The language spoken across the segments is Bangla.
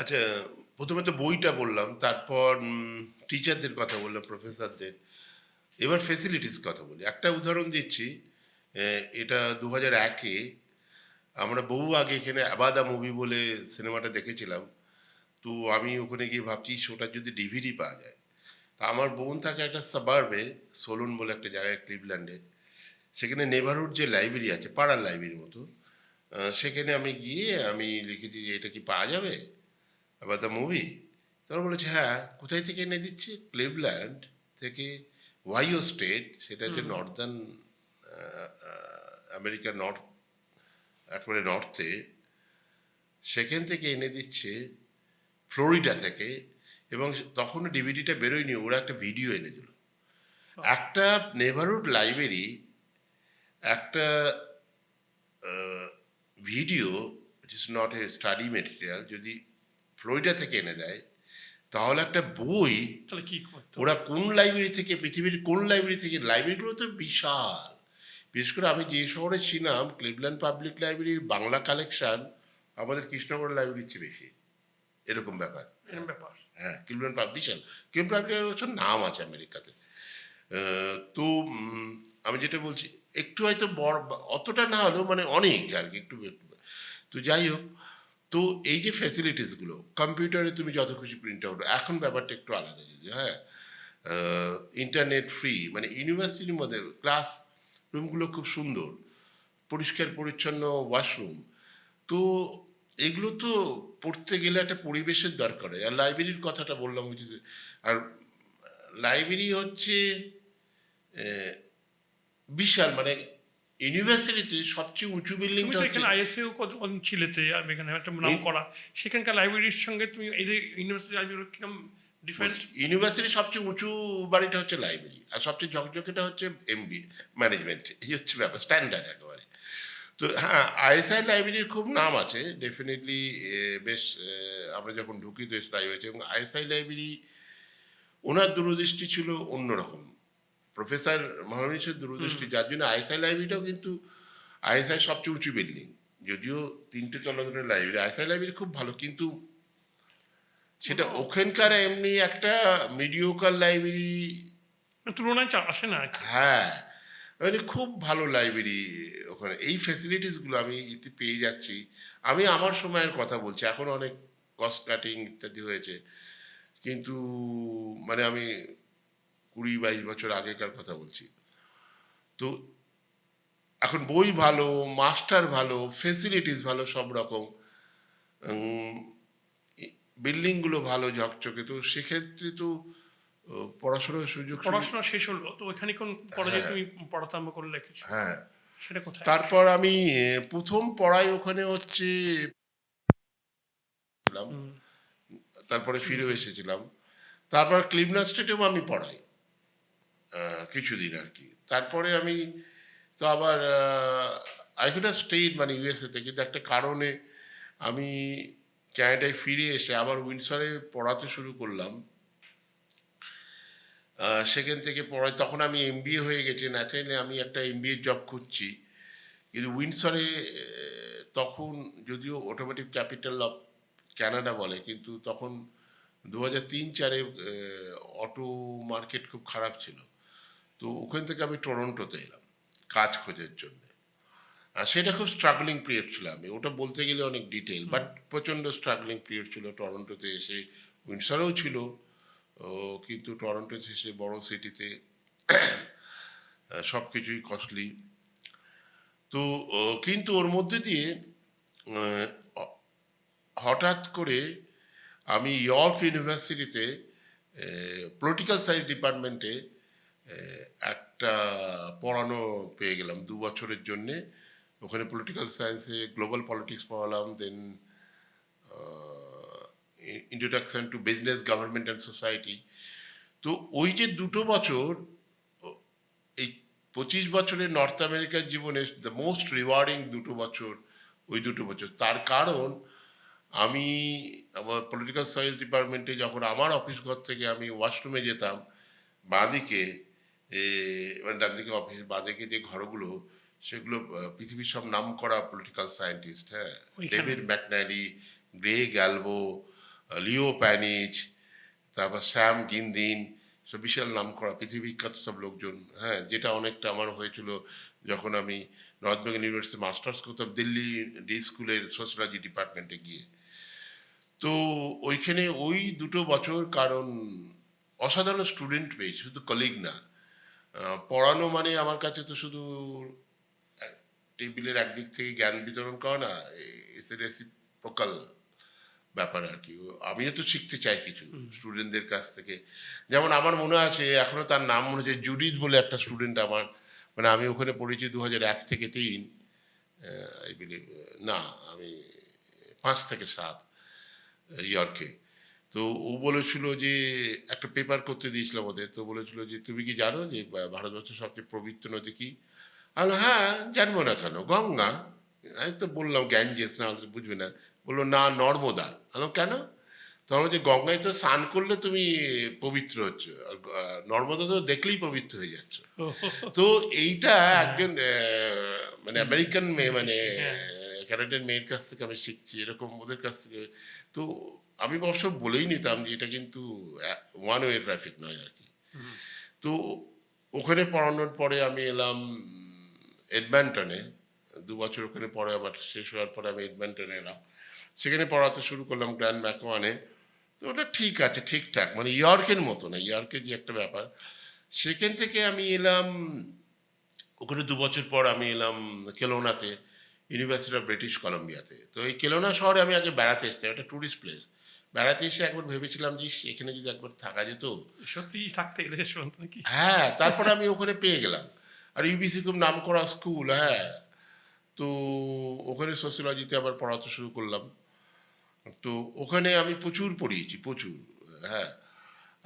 আচ্ছা প্রথমে তো বইটা বললাম, তারপর টিচারদের কথা বললাম প্রফেসরদের এবার ফেসিলিটিস কথা বলি। একটা উদাহরণ দিচ্ছি এটা দু হাজার একে, আমরা বহু আগে এখানে আবাদা মুভি বলে সিনেমাটা দেখেছিলাম। তো আমি ওখানে গিয়ে ভাবছি ওটা যদি ডিভিডি পাওয়া যায়। তা আমার বোন থাকে একটা সাবার্বে সোলুন বলে একটা জায়গায় ক্লিভল্যান্ডে সেখানে নেভারহুড যে লাইব্রেরি আছে, পাড়ার লাইব্রেরির মতো সেখানে আমি গিয়ে আমি লিখেছি যে এটা কি পাওয়া যাবে? আবার দ্য মুভি তখন বলেছে হ্যাঁ কোথায় থেকে এনে দিচ্ছে? ক্লিভল্যান্ড থেকে ওয়াইও স্টেট সেটা হচ্ছে নর্দার্ন আমেরিকার নর্থ একেবারে নর্থে সেখান থেকে এনে দিচ্ছে ফ্লোরিডা থেকে এবং তখনও ডিভিডিটা বেরোয়নি ওরা একটা ভিডিও এনে দিল। একটা নেভারহুড লাইব্রেরি একটা video it is not a study material যদি ফ্লোরিডা থেকে এনে দেয় তাহলে একটা বই তাহলে কি করতে ওরা কোন লাইব্রেরি থেকে পৃথিবীর কোন লাইব্রেরি থেকে লাইব্রেরিগুলো তো বিশাল। বিশেষ করে আমি যে শহরে ছিলাম ক্লিভল্যান্ড পাবলিক লাইব্রেরির বাংলা কালেকশন আমাদের কৃষ্ণগড় লাইব্রেরির চেয়ে বেশি। এরকম ব্যাপার। ব্যাপার। হ্যাঁ ক্লিভল্যান্ড পাব বিশাল। ক্লিভল্যান্ড পাবলিক নাম আছে আমেরিকাতে। তো আমি যেটা বলছি একটু হয়তো বড় অতটা না হলেও মানে অনেক আর কি একটু একটু। তো যাই হোক তো এই যে ফ্যাসিলিটিসগুলো কম্পিউটারে তুমি যত খুশি প্রিন্ট আউট এখন ব্যাপারটা একটু আলাদা যদি হ্যাঁ? ইন্টারনেট ফ্রি মানে ইউনিভার্সিটির মধ্যে ক্লাস রুমগুলো খুব সুন্দর, পরিষ্কার পরিচ্ছন্ন ওয়াশরুম তো এগুলো তো পড়তে গেলে একটা পরিবেশের দরকার হয়। আর লাইব্রেরির কথাটা বললাম ওই আর লাইব্রেরি হচ্ছে বিশাল মানে ইউনিভার্সিটিতে সবচেয়ে উঁচু বিল্ডিংটা হচ্ছে এখানে আইএসএও কতদিন ছিলেতে আমি এখানে একটা নাম করা। সেখানকার লাইব্রেরির সঙ্গে তুমি এই ইউনিভার্সিটি লাইব্রেরির কীরকম ডিফারেন্স ইউনিভার্সিটির সবচেয়ে উঁচু বাড়িটা হচ্ছে লাইব্রেরি আর সবচেয়ে ঝকঝকেটা হচ্ছে এমবি ম্যানেজমেন্ট এই হচ্ছে ব্যাপার স্ট্যান্ডার্ড একেবারে। তো হ্যাঁ আইএসআই লাইব্রেরির খুব নাম আছে ডেফিনেটলি বেশ আমরা যখন ঢুকি তো হয়েছে এবং আইএসআই লাইব্রেরি ওনার দূরদৃষ্টি ছিল অন্যরকম। প্রফেসর মহামিশের দূরদৃষ্টি যার জন্য আইএসআই লাইব্রেরিটাও কিন্তু আইএসআই সবচেয়ে উঁচু বিল্ডিং যদিও তিনটে তলা ধরে লাইব্রেরি আইএসআই লাইব্রেরি খুব ভালো কিন্তু সেটা ওখানকার এমনি একটা মিডিওকার লাইব্রেরি তুলনায় আসে না হ্যাঁ মানে খুব ভালো লাইব্রেরি ওখানে। এই ফ্যাসিলিটিসগুলো আমি এতে পেয়ে যাচ্ছি। আমি আমার সময়ের কথা বলছি এখন অনেক কস্ট কাটিং ইত্যাদি হয়েছে। কিন্তু মানে আমি কুড়ি বাইশ বছর আগেকার কথা বলছি। তো এখন বই ভালো মাস্টার ভালো ফেসিলিটিস ভালো সব রকম বিল্ডিংগুলো ভালো ঝকঝকে। তো সেক্ষেত্রে তো পড়াশোনার সুযোগ পড়াশোনা শেষ হলো। তো এখানে কোন কলেজে তুমি পড়াতে আরম্ভ করে রেখেছো? হ্যাঁ। সেটা কোথায়? তারপর আমি প্রথম পড়াই ওখানে হচ্ছে তারপরে ফিরেও এসেছিলাম। তারপর ক্লিভল্যান্ড স্টেটেও আমি পড়াই। কিছুদিন আর কি। তারপরে আমি তো আবার আই কুড হ্যাভ স্টেট মানে ইউএসএতে কিন্তু একটা কারণে আমি ক্যানাডায় ফিরে এসে আবার উইন্ডসরে পড়াতে শুরু করলাম। সেখান থেকে পড়াই, তখন আমি এমবিএ হয়ে গেছি। ন্যাচারালি আমি একটা এমবিএ জব খুঁজছি। কিন্তু উইন্ডসরে তখন যদিও অটোমেটিক ক্যাপিটাল অফ ক্যানাডা বলে, কিন্তু তখন দু হাজার তিন, চারে অটো মার্কেট খুব খারাপ ছিল। তো ওখান থেকে আমি টরন্টোতে এলাম কাজ খোঁজার জন্য। আর সেটা খুব স্ট্রাগলিং পিরিয়ড ছিল আমি ওটা বলতে গেলে অনেক ডিটেল বাট প্রচণ্ড স্ট্রাগলিং পিরিয়ড ছিল। টরন্টোতে এসে উইন্ডসরেও ছিল ও, কিন্তু টরন্টোতে এসে বড় সিটিতে সব কিছুই কস্টলি তো কিন্তু ওর মধ্যে দিয়ে হঠাৎ করে আমি ইয়র্ক ইউনিভার্সিটিতে পলিটিক্যাল সায়েন্স ডিপার্টমেন্টে একটা পড়ানো পেয়ে গেলাম দু বছরের জন্যে। ওখানে পলিটিক্যাল সায়েন্সে global politics পড়ালাম then introduction to business government and society তো ওই যে দুটো বছর এই পঁচিশ বছরের নর্থ আমেরিকার জীবনে দ্য মোস্ট রিওয়ার্ডিং দুটো বছর, ওই দুটো বছর। তার কারণ, আমি আমার পলিটিক্যাল সায়েন্স ডিপার্টমেন্টে যখন আমার অফিস ঘর থেকে আমি ওয়াশরুমে যেতাম, বাঁদিকে মানে ডান দিকে অফিস বাঁদিকে যে ঘরগুলো সেগুলো পৃথিবীর সব নাম করা পলিটিক্যাল সায়েন্টিস্ট হ্যাঁ। David McNally Greg Albo Leo Panitch তারপর শ্যাম গিন্দিন সব বিশাল নাম করা পৃথিবী বিখ্যাত সব লোকজন হ্যাঁ? যেটা অনেকটা আমার হয়েছিল যখন আমি নর্থ বেঙ্গল ইউনিভার্সিটি মাস্টার্স করতাম দিল্লি ডি স্কুলের সোশ্যোলজি ডিপার্টমেন্টে গিয়ে। তো ওইখানে ওই দুটো বছর কারণ অসাধারণ স্টুডেন্ট পেয়েছি শুধু কলিগ না। পড়ানো মানে আমার কাছে তো শুধু টেবিলের একদিক থেকে জ্ঞান বিতরণ করা না এসে রেসিপ্রোকাল ব্যাপার আর কি। আমিও তো শিখতে চাই কিছু স্টুডেন্টদের কাছ থেকে। যেমন আমার মনে আছে এখনও তার নাম মনে হচ্ছে জুডিথ বলে একটা স্টুডেন্ট আমার মানে আমি ওখানে পড়েছি দু হাজার এক থেকে তিন আই বিলিভ না আমি পাঁচ থেকে সাত ইয়র্কে। তো ও বলেছিল যে একটা পেপার করতে দিয়েছিলাম ওদের তো বলেছিল যে তুমি কি জানো যে ভারতবর্ষের সবচেয়ে পবিত্র নদী কি? আমি হ্যাঁ জানব না কেন গঙ্গা। আমি তো বললাম গ্যাঞ্জেস না বুঝবে না। বলল না নর্মদা। বললাম, কেন? তখন বলছে গঙ্গায় তো স্নান করলে তুমি পবিত্র হচ্ছ আর নর্মদা তো দেখলেই পবিত্র হয়ে যাচ্ছ। তো এইটা একজন মানে আমেরিকান মেয়ে মানে ক্যানাডিয়ান মেয়ের কাছ থেকে আমি শিখছি এরকম ওদের কাছ থেকে। তো আমি অবশ্য বলেই নিতাম যে এটা কিন্তু ওয়ান ওয়ে ট্রাফিক নয় আর কি। তো ওখানে পড়ানোর পরে আমি এলাম এডম্যান্টনে দু বছর ওখানে পরে আমার শেষ হওয়ার পরে আমি এডম্যান্টনে এলাম। সেখানে পড়াতে শুরু করলাম গ্র্যান্ড ম্যাকওয়ানে তো ওটা ঠিক আছে, ঠিকঠাক। মানে ইয়র্কের মতো না, ইয়র্কের যে একটা ব্যাপার। সেখান থেকে আমি এলাম, ওখানে দু বছর পর আমি এলাম কেলোনাতে ইউনিভার্সিটি অফ ব্রিটিশ কলম্বিয়াতে তো এই কেলোনা শহরে আমি আগে বেড়াতে এসেছিলাম একটা ট্যুরিস্ট প্লেস বেড়াতে এসে একবার ভেবেছিলাম যে এখানে যদি একবার থাকা যেত। সত্যি থাকতে গেলে শেষ নাকি? হ্যাঁ তারপরে আমি ওখানে পেয়ে গেলাম। আর ইউবিসি খুব নাম করা স্কুল হ্যাঁ। তো ওখানে সোসিওলজিতে আবার পড়াতে শুরু করলাম। তো ওখানে আমি প্রচুর পড়িয়েছি প্রচুর হ্যাঁ।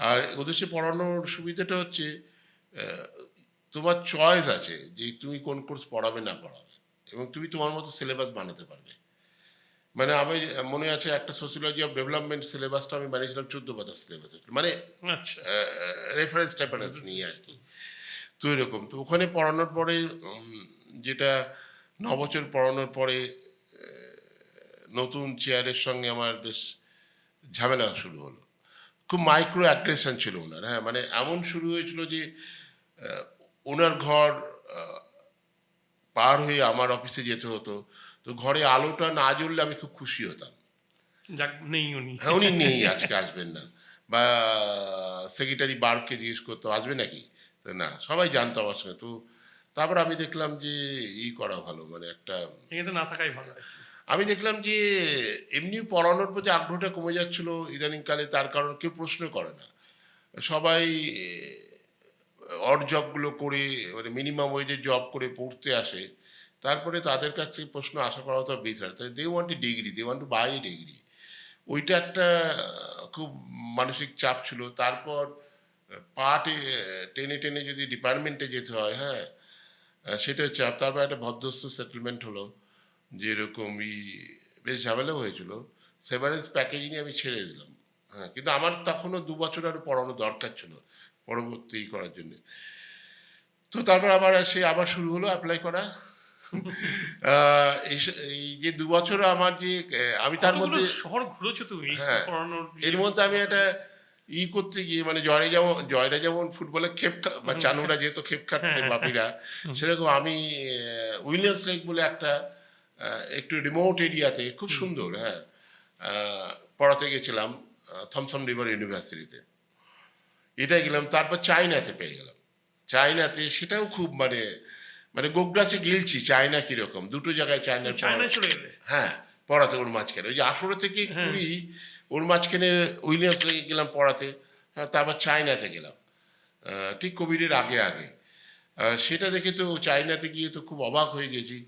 আর ওদের সে পড়ানোর সুবিধাটা হচ্ছে তোমার চয়েস আছে যে তুমি কোন কোর্স পড়াবে না পড়াবে। এবং তুমি তোমার মতো সিলেবাস বানাতে পারবে। মানে আমি মনে আছে একটা সোসিওলজি অফ ডেভেলপমেন্ট সিলেবাসটা আমি বানিয়েছিলাম চোদ্দ পাতার সিলেবাস মানে আচ্ছা। রেফারেন্স টেফারেন্স নিয়ে আর কি তো এরকম তো ওখানে পড়ানোর পরে যেটা ন বছর পড়ানোর পরে নতুন চেয়ারের সঙ্গে আমার বেশ ঝামেলা শুরু হলো। খুব মাইক্রো অ্যাগ্রেশন ছিল ওনার হ্যাঁ মানে এমন শুরু হয়েছিল যে ওনার ঘর পার হয়ে আমার অফিসে যেতে হতো। তো ঘরে আলোটা না জ্বললে আমি খুব খুশি হতাম। যাক নেই উনি। হ্যাঁ উনি নেই আজকে আসবেন না। বা সেক্রেটারি বার্বকে জিজ্ঞেস করতো আসবে নাকি? তো না সবাই জানতো আমার সঙ্গে। তো তারপর আমি দেখলাম যে ই করা ভালো মানে একটা না থাকাই ভালো। আমি দেখলাম যে এমনি পড়ানোর প্রতি আগ্রহটা কমে যাচ্ছিল ইদানিংকালে তার কারণ কেউ প্রশ্ন করে না। সবাই অড জবগুলো করে মানে মিনিমাম ওয়েজে জব করে পড়তে আসে। তারপরে তাদের কাছ থেকে প্রশ্ন আশা করা তো বেচার তাই they want a degree they want to buy degree ওইটা একটা, খুব মানসিক চাপ ছিল। তারপর পাটে টেনে টেনে যদি ডিপার্টমেন্টে যেতে হয় হ্যাঁ সেটা চাপ তারপর একটা ভদ্রস্থ সেটেলমেন্ট হলো, যেরকম ই, বেশ ঝামেলা হয়েছিল। সেভারেন্স প্যাকেজ আমি ছেড়ে দিলাম। হ্যাঁ কিন্তু আমার তখনও দু বছর আরও পড়ানো দরকার ছিল, পরবর্তী করার জন্য। তো তারপর আবার সে আবার শুরু হলো অ্যাপ্লাই করা। এই যে দু বছর আমার যে আমি তার মধ্যে শহর ঘুরেছো তুমি হ্যাঁ। এর মধ্যে আমি একটা ই করতে গিয়ে মানে জয়রা যেমন জয়রা যেমন ফুটবলে খেপ বা চানুরা যেহেতু খেপ খাটতে বাপিরা সেরকম আমি উইলিয়ামস লেক বলে একটা একটু রিমোট এরিয়াতে খুব সুন্দর হ্যাঁ। পড়াতে গেছিলাম থমসম রিভার ইউনিভার্সিটিতে। এটা গেলাম তারপর চায়নাতে পেয়ে গেলাম। চায়নাতে সেটাও খুব মানে মানে গোগ্রাসে গিলছি চায়না কীরকম? দুটো জায়গায় চায়নার গেলে। হ্যাঁ পড়াতে ওর মাঝখানে। ওই যে আঠেরো থেকে কুড়ি ওর মাঝখানে উইলিয়ামস লেগে গেলাম পড়াতে হ্যাঁ তারপর চায়নাতে গেলাম। আহ, ঠিক কোভিডের আগে আগে। আহ, সেটা দেখে তো চায়নাতে গিয়ে তো খুব অবাক হয়ে গেছি।